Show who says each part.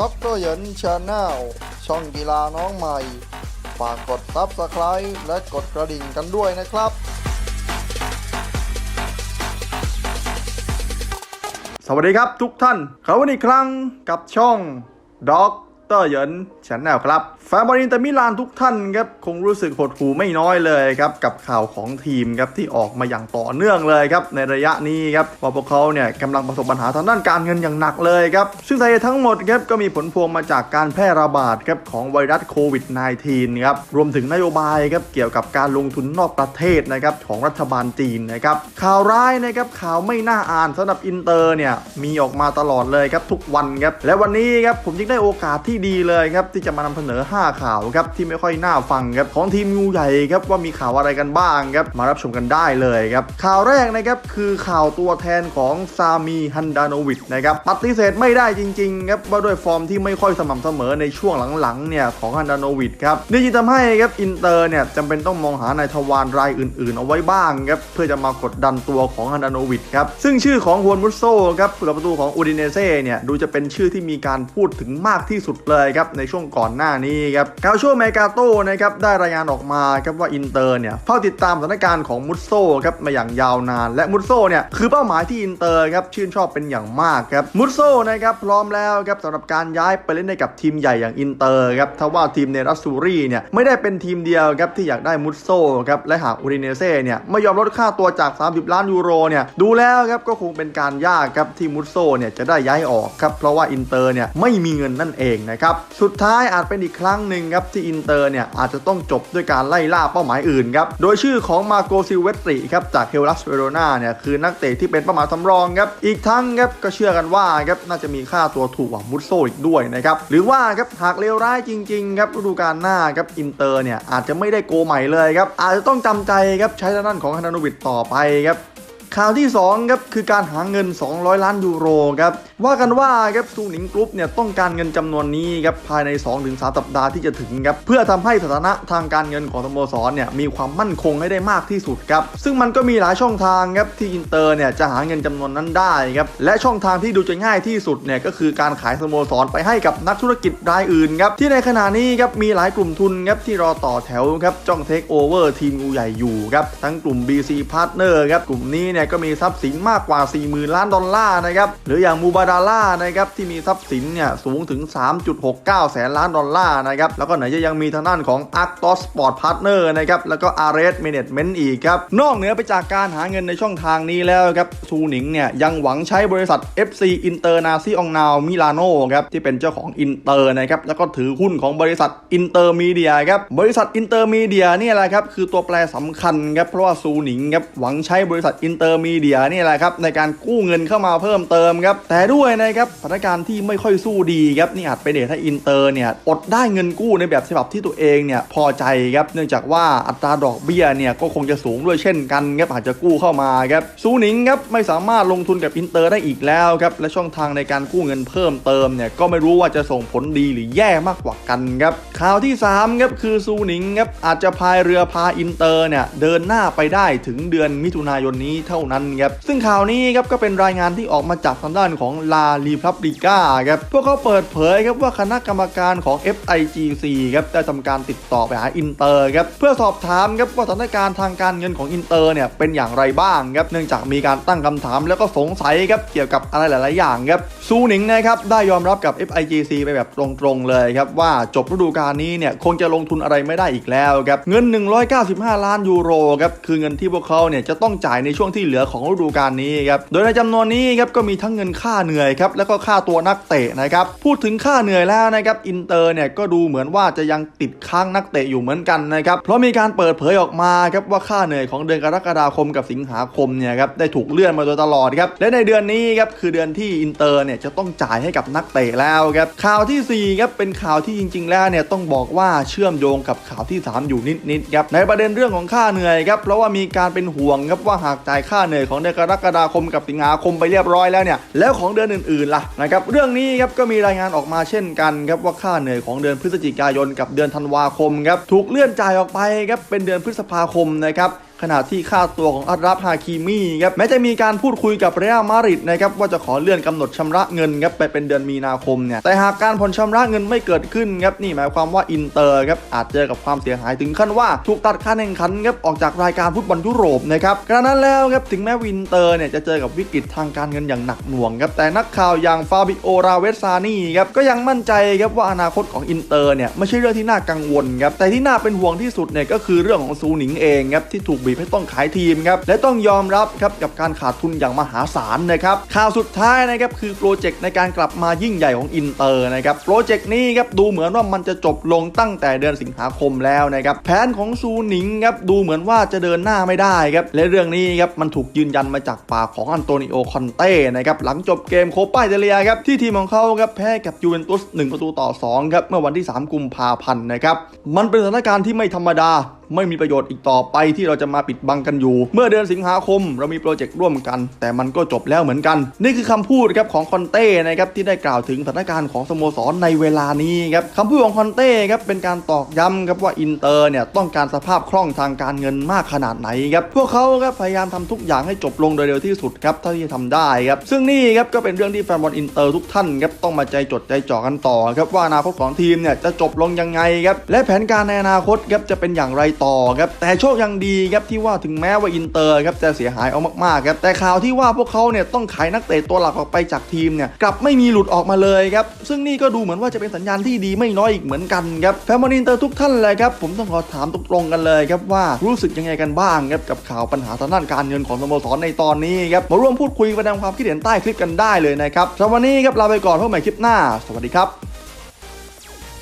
Speaker 1: ด็อกเตอร์เหยินชาแนลช่องกีฬาน้องใหม่ ฝากกดซับสไคร b e และกดกระดิ่งกันด้วยนะครับ
Speaker 2: สวัสดีครับทุกท่านเขาวันนี้ครั้งกับช่องด็อกเตอร์เยินชแนลครับแฟนบอลอินเตอร์มิลานทุกท่านครับคงรู้สึกหดหูไม่น้อยเลยครับกับข่าวของทีมครับที่ออกมาอย่างต่อเนื่องเลยครับในระยะนี้ครับว่าพวกเขาเนี่ยกำลังประสบปัญหาทางด้านการเงินอย่างหนักเลยครับซึ่งสาเหตุทั้งหมดครับก็มีผลพวงมาจากการแพร่ระบาดครับของไวรัสโควิด -19 ครับรวมถึงนโยบายครับเกี่ยวกับการลงทุนนอกประเทศนะครับของรัฐบาลจีนนะครับข่าวร้ายนะครับข่าวไม่น่าอ่านสำหรับอินเตอร์เนี่ยมีออกมาตลอดเลยครับทุกวันครับและวันนี้ครับผมจึงได้โอกาสที่ดีเลยครับที่จะมานำเสนอ 5 ข่าวครับที่ไม่ค่อยน่าฟังครับของทีมงูใหญ่ครับว่ามีข่าวอะไรกันบ้างครับมารับชมกันได้เลยครับข่าวแรกนะครับคือข่าวตัวแทนของซามีฮันดานโนวิชนะครับปฏิเสธไม่ได้จริงๆครับว่าด้วยฟอร์มที่ไม่ค่อยสม่ำเสมอในช่วงหลังๆเนี่ยของฮันดานโนวิชครับนี่จึงทำให้ครับอินเตอร์เนี่ยจำเป็นต้องมองหานายทวารรายอื่นๆ เอาไว้บ้างครับเพื่อจะมากดดันตัวของฮันดานโนวิชครับซึ่งชื่อของฮวนมุสโซครับผู้รัประตูของอูดิเนเซ่เนี่ยดูจะเป็นชื่อที่มีการพูดถึงมากที่สุดเลยครับในช่วงก่อนหน้านี้ครับกาโชเมกาโตนะครับได้รายงานออกมาครับว่าอินเตอร์เนี่ยเฝ้าติดตามสถานการณ์ของมุสโซครับมาอย่างยาวนาน และมุสโซเนี่ยคือเป้าหมายที่อินเตอร์ครับชื่นชอบเป็นอย่างมากครับมุสโซนะครับพร้อมแล้วครับสำหรับการย้ายไปเล่นในกับทีมใหญ่อย่างอินเตอร์ครับถ้าว่าทีมเนรัสซูรีเนี่ยไม่ได้เป็นทีมเดียวครับที่อยากได้มุสโซครับและหากอูริเนเซ่เนี่ยไม่ยอมลดค่าตัวจาก 30 ล้านยูโรเนี่ยดูแล้วครับก็คงเป็นการยากครับที่มุสโซเนี่ยจะได้ย้ายออกครับเพราะว่าอินเตอร์เนี่ยไม่มีเงินนั่นเองนะครับ สุดท้ายอาจเป็นอีกครั้งหนึ่งครับที่อินเตอร์เนี่ยอาจจะต้องจบด้วยการไล่ล่าเป้าหมายอื่นครับ โดยชื่อของมาโกซิเวตริครับจากเฮลัสเวโรนาเนี่ยคือนักเตะที่เป็นเป้าหมายสำรองครับ อีกทั้งครับก็เชื่อกันว่าครับน่าจะมีค่าตัวถูกกว่ามุสโซอีกด้วยนะครับ หรือว่าครับหากเลวร้ายจริงๆครับฤดูกาลหน้าครับอินเตอร์เนี่ยอาจจะไม่ได้โกใหม่เลยครับอาจจะต้องจำใจครับใช้ด้านของฮานาโนวิดต่อไปครับ ข่าวที่ 2 ครับ คือการหาเงิน 200 ล้านยูโรครับ ว่ากันว่าครับซูนิงกรุ๊ปเนี่ยต้องการเงินจำนวนนี้ครับภายใน 2-3 สัปดาห์ที่จะถึงครับ เพื่อทำให้สถานะทางการเงินของสโมสรเนี่ยมีความมั่นคงให้ได้มากที่สุดครับ ซึ่งมันก็มีหลายช่องทางครับที่อินเตอร์เนี่ยจะหาเงินจำนวนนั้นได้ครับ และช่องทางที่ดูจะง่ายที่สุดเนี่ยก็คือการขายสโมสรไปให้กับนักธุรกิจรายอื่นครับที่ในขณะนี้ครับมีหลายกลุ่มทุนครับที่รอต่อแถวครับจ้องเทคโอเวอร์ทีมงูใหญ่อยู่ครับทั้งกลุ่ม BC Partner ครับกลุ่มนี้เนี่ยก็มีทรัพย์สินมากกว่า 40,000 ล้านดอลลาร์นะครับหรืออย่างมูบาดาล่านะครับที่มีทรัพย์สินเนี่ยสูงถึง 3.69 แสนล้านดอลลาร์นะครับแล้วก็ไหนจะยังมีทางด้านของ Arctos Sport Partner นะครับแล้วก็ Ares Management อีกครับนอกเหนือไปจากการหาเงินในช่องทางนี้แล้วครับซูหนิงเนี่ยยังหวังใช้บริษัท FC International Milano ครับที่เป็นเจ้าของอินเตอร์นะครับแล้วก็ถือหุ้นของบริษัทอินเตอร์มีเดียครับบริษัทอินเตอร์มีเดียนี่แหละครับคือตัวแปรสำคัญครับเพราะว่าซูหนิงครับหวังใช้บริษัทอินเตอร์มีเดียนี่แหละครับในการกู้เงินเข้ามาเพิ่มเติมครับแต่ด้วยนะครับสถานการณ์ที่ไม่ค่อยสู้ดีครับนี่อาจเป็นเหตุให้อินเตอร์เนี่ยอดได้เงินกู้ในแบบฉบับที่ตัวเองเนี่ยพอใจครับเนื่องจากว่าอัตราดอกเบี้ยเนี่ยก็คงจะสูงด้วยเช่นกันครับอาจจะกู้เข้ามาครับซูนิงครับไม่สามารถลงทุนกับอินเตอร์ได้อีกแล้วครับและช่องทางในการกู้เงินเพิ่มเติมเนี่ยก็ไม่รู้ว่าจะส่งผลดีหรือแย่มากกว่ากันครับข่าวที่3ครับคือซูนิงครับอาจจะพายเรือพาอินเตอร์เนี่ยเดินหน้าไปได้ถึงเดือนมิถุนายนนี้เท่านั้นครับซึ่งข่าวนี้ครับก็เป็นรายงานที่ออกมาจากทางด้านของลาลีพับลิก้าครับพวกเขาเปิดเผยครับว่าคณะกรรมการของ FIGC ครับได้ทำการติดต่อไปหาอินเตอร์ครับเพื่อสอบถามครับว่าสถานการณ์ทางการเงินของอินเตอร์เนี่ยเป็นอย่างไรบ้างครับเนื่องจากมีการตั้งคำถามแล้วก็สงสัยครับเกี่ยวกับอะไรหลาย ๆ อย่างครับซูหนิงนะครับได้ยอมรับกับ FIGC ไปแบบตรง ๆ เลยครับว่าจบฤดูกาลนี้เนี่ยคงจะลงทุนอะไรไม่ได้อีกแล้วครับเงิน 195 ล้านยูโรครับคือเงินที่พวกเขาเนี่ยจะต้องจ่ายในช่วงที่เหลือของฤดูกาลนี้ครับ โดยในจำนวนนี้ครับก็มีทั้งเงินค่าเหนื่อยครับแล้วก็ค่าตัวนักเตะนะครับ พูดถึงค่าเหนื่อยแล้วนะครับอินเตอร์เนี่ยก็ดูเหมือนว่าจะยังติดค้างนักเตะอยู่เหมือนกันนะครับ เพราะมีการเปิดเผยออกมาครับว่าค่าเหนื่อยของเดือนกรกฎาคมกับสิงหาคมเนี่ยครับได้ถูกเลื่อนมาโดยตลอดครับ และในเดือนนี้ครับคือเดือนที่อินเตอร์เนี่ยจะต้องจ่ายให้กับนักเตะแล้วครับ ข่าวที่สี่ครับเป็นข่าวที่จริง ๆ แล้วเนี่ยต้องบอกว่าเชื่อมโยงกับข่าวที่สามอยู่นิดๆครับในประเด็นเรื่องของค่าเหนื่อยครับเพราะว่ามีการเป็นห่วงครับว่าหากจ่ายค่าเหนื่อยของเดือนกรกฎาคมกับสิงหาคมไปเรียบร้อยแล้วเนี่ยแล้วของเดือนอื่นๆล่ะนะครับเรื่องนี้ครับก็มีรายงานออกมาเช่นกันครับว่าค่าเหนื่อยของเดือนพฤศจิกายนกับเดือนธันวาคมครับถูกเลื่อนจ่ายออกไปครับเป็นเดือนพฤษภาคมนะครับ ขณะที่ค่าตัวของอัตรับฮาคิมีครับแม้จะมีการพูดคุยกับเรอัลมาดริดนะครับว่าจะขอเลื่อนกำหนดชำระเงินครับไปเป็นเดือนมีนาคมเนี่ยแต่หากการผ่อนชำระเงินไม่เกิดขึ้นครับนี่หมายความว่าอินเตอร์ครับอาจเจอกับความเสียหายถึงขั้นว่าถูกตัดกาแข่งขันครับออกจากรายการฟุตบอลยุโรปนะครับกระนั้นแล้วครับถึงแม้วินเตอร์เนี่ยจะเจอกับวิกฤตทางการเงินอย่างหนักหน่วงครับแต่นักข่าวอย่างฟาบิโอราเวซานี่ครับก็ยังมั่นใจครับว่าอนาคตของอินเตอร์เนี่ยไม่ใช่เรื่องที่น่ากังวลครับแต่ที่น่าเป็นห่วงที่สุดเนี่ยก็คือเรื่องของซูหนิงเองครับที่ถูกบีบให้ต้องขายทีมครับและต้องยอมรับครับกับการขาดทุนอย่างมหาศาลนะครับข่าวสุดท้ายนะครับคือโปรเจกต์ในการกลับมายิ่งใหญ่ของอินเตอร์นะครับโปรเจกต์นี้ครับดูเหมือนว่ามันจะจบลงตั้งแต่เดือนสิงหาคมแล้วนะครับแผนของซูหนิงครับดูเหมือนว่าจะเดินหน้าไม่ได้ครับและเรื่องนี้ครับมันถูกยืนยันมาจากปากของอันโตนิโอคอนเต้นะครับหลังจบเกมโคปาอิตาเลียครับที่ทีมของเขาครับแพ้กับยูเวนตุส1ประตูต่อ2ครับเมื่อวันที่ 3 กุมภาพันธ์นะครับมันเป็นสถานการณ์ที่ไม่ธรรมดา ไม่มีประโยชน์อีกต่อไปที่เราจะมาปิดบังกันอยู่ เมื่อเดือนสิงหาคมเรามีโปรเจกต์ร่วมกัน แต่มันก็จบแล้วเหมือนกัน นี่คือคำพูดครับของคอนเต้นะครับที่ได้กล่าวถึงสถานการณ์ของสโมสรในเวลานี้ครับคำพูดของคอนเต้ครับเป็นการตอกย้ำครับว่าอินเตอร์เนี่ยต้องการสภาพคล่องทางการเงินมากขนาดไหนครับพวกเขาครับพยายามทำทุกอย่างให้จบลงโดยเร็วที่สุดครับเท่าที่จะทำได้ครับซึ่งนี่ครับก็เป็นเรื่องที่แฟนบอลอินเตอร์ทุกท่านครับต้องมาใจจดใจจ่อกันต่อครับว่าอนาคตของทีมเนี่ยจะจบลงยังไงครับและแผนการในอนาคตครับจะเป็นอย่างไรต่อครับแต่โชคยังดีครับที่ว่าถึงแม้ว่าอินเตอร์ครับจะเสียหายเอามากๆครับแต่ข่าวที่ว่าพวกเขาเนี่ยต้องขายนักเตะตัวหลักออกไปจากทีมเนี่ยกลับไม่มีหลุดออกมาเลยครับซึ่งนี่ก็ดูเหมือนว่าจะเป็นสัญญาณที่ดีไม่น้อยอีกเหมือนกันครับแฟนบอลอินเตอร์ทุกท่านเลยครับผมต้องขอถามตรงๆกันเลยครับว่ารู้สึกยังไงกันบ้างครับกับข่าวปัญหาทางด้านการเงินของสโมสรในตอนนี้ครับมาร่วมพูดคุยแสดงความคิดเห็นใต้คลิปกันได้เลยนะครับสำหรับวันนี้ครับลาไปก่อนพบใหม่คลิปหน้า สวัสดีครับ